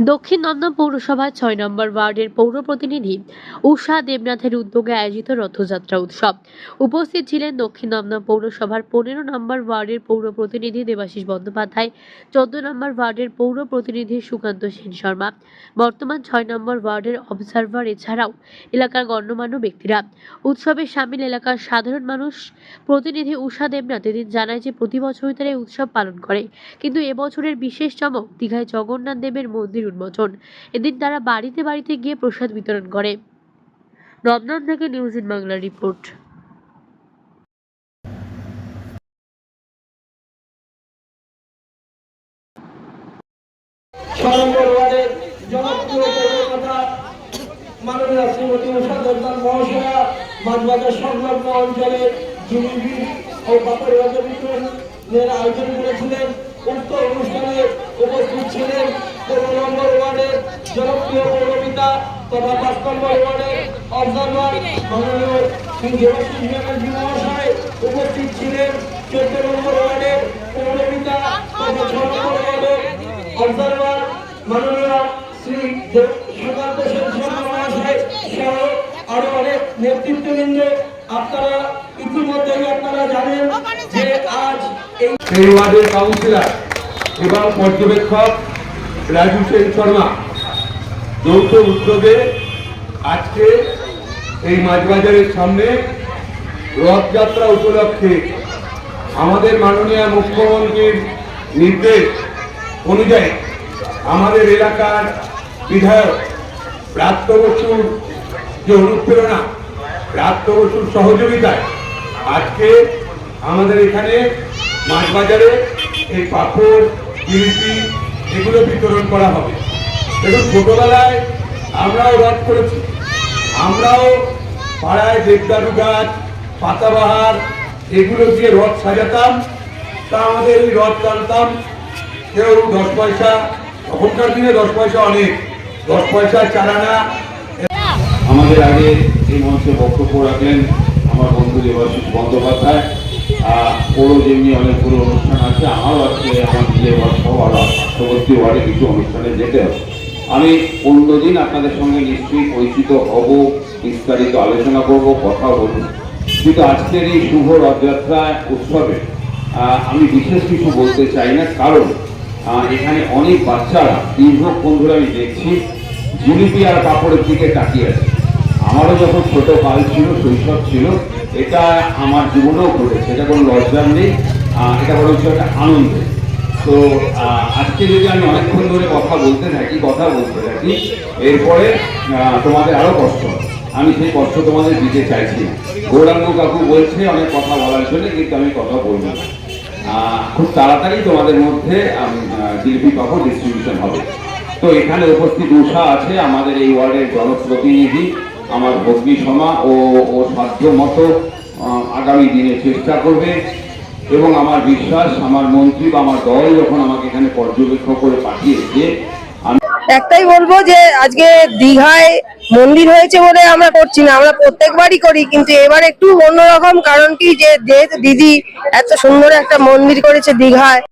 দক্ষিণ নন্দন পৌরসভার ছয় নম্বর ওয়ার্ডের পৌর প্রতিনিধি উষা দেবনাথের উদ্যোগে আয়োজিত রথযাত্রা উৎসব। উপস্থিত ছিলেন দক্ষিণ নন্দন পৌরসভার পনেরো নম্বর ওয়ার্ডের পৌর প্রতিনিধি দেবাশিস বন্দ্যোপাধ্যায়, চোদ্দ নম্বর ওয়ার্ডের পৌর প্রতিনিধি সুকান্ত সেন শর্মা, বর্তমান ছয় নম্বর ওয়ার্ডের অবজারভার এছাড়াও এলাকার গণ্যমান্য ব্যক্তিরা। উৎসবে সামিল এলাকার সাধারণ মানুষ। প্রতিনিধি উষা দেবনাথ এদিন জানায় যে, প্রতি বছরই তারা উৎসব পালন করে। কিন্তু এবছরের বিশেষ চমক দীঘায় জগন্নাথ দেবের মন্দির উন্মোচন। এদিন তারা বাড়িতে বাড়িতে গিয়ে প্রসাদ বিতরণ করে। রমনান থেকে নিউজ ইন বাংলা রিপোর্ট। উপস্থিত ছিলেন উপস্থিত ছিলেন। চোদ্দ নম্বর ওয়ার্ডের পৌরপিতা তথা ছ নম্বর ওয়ার্ডের অবজারভার মাননীয় শ্রী সুকান্ত মহাশয় আরও অনেক নেতৃত্ববৃন্দ। আপনারা ইতিমধ্যেই আপনারা জানেন যে আজ এই ওয়ার্ডের কাউন্সিলর এবং পর্যবেক্ষক রাজু শর্মা যৌথ উদ্যোগে আজকে এই মাঝবাজারের সামনে রথযাত্রা উপলক্ষে আমাদের মাননীয় মুখ্যমন্ত্রীর নির্দেশ অনুযায়ী আমাদের এলাকার বিধায়ক প্রাপ্ত বসুর যে অনুপ্রেরণা প্রাপ্ত বসুর সহযোগিতায় আজকে আমাদের এখানে মাছ বাজারে এই পাথর জিলিপি এগুলো বিতরণ করা হবে। দেখুন, ছোটবেলায় আমরাও রথ করেছি। আমরাও পাড়ায় দেবদারু গাছ, পাতাবাহার, এগুলো দিয়ে রথ সাজাতাম। তা আমাদের এই রথ টানতাম। কেউ দশ পয়সা, তখনকার দিনে দশ পয়সা অনেক। দশ পয়সা চারানা। আমাদের আগে এই মঞ্চে বক্তব্য রাখলেন আমার বন্ধু দেবাশিস বন্দ্যোপাধ্যায়। ওরও যেমনি অনেকগুলো অনুষ্ঠান আছে, আমারও আজকে আমার নিজের পার্শ্ববর্তী ওয়ার্ডে কিছু অনুষ্ঠানে যেতে হবে। আমি অন্যদিন আপনাদের সঙ্গে নিশ্চয়ই পরিচিত হব, বিস্তারিত আলোচনা করব কথা বলব। কিন্তু আজকের এই শুভ রথযাত্রা উৎসবে আমি বিশেষ কিছু বলতে চাই না, কারণ এখানে অনেক বাচ্চারা দীর্ঘক্ষণ ধরে আমি দেখছি জিলিপি আর পাপড়ের দিকে তাকিয়ে আছে। আমারও যখন ছোট কাল ছিল, শৈশব ছিল এটা আমার জীবনেও ঘটেছে, এটা কোনো লজ্জার নেই এটা বরং হচ্ছে একটা আনন্দ তো আজকে যদি আমি অনেকক্ষণ ধরে কথা বলতে থাকি, কথা বলতে থাকি, এরপরে তোমাদের আরও কষ্ট আমি সেই কষ্ট তোমাদের দিতে চাইছি গৌরাঙ্গ কাকু বলছে অনেক কথা বলার জন্য, কিন্তু আমি কথা বলব না। খুব তাড়াতাড়ি তোমাদের মধ্যে জিলিপি পাপড় ডিস্ট্রিবিউশন হবে। তো এখানে উপস্থিত উষা আছে, আমাদের এই ওয়ার্ডের জনপ্রতিনিধি। আমার ভগ্নী সমা ও ও সাধ্য মতো আগামী দিনে চেষ্টা করবে। এবং আমার বিশ্বাস, আমার মন্ত্রী বা আমার দল যখন আমাকে এখানে পর্যবেক্ষক করে পাঠিয়েছে একটাই বলব যে আজকে দীঘায় মন্দির হয়েছে বলে আমরা করছি না, আমরা প্রত্যেকবারই করি, কিন্তু এবার একটু অন্যরকম, কারণ কি যে দিদি এত সুন্দর একটা মন্দির করেছে দীঘায়।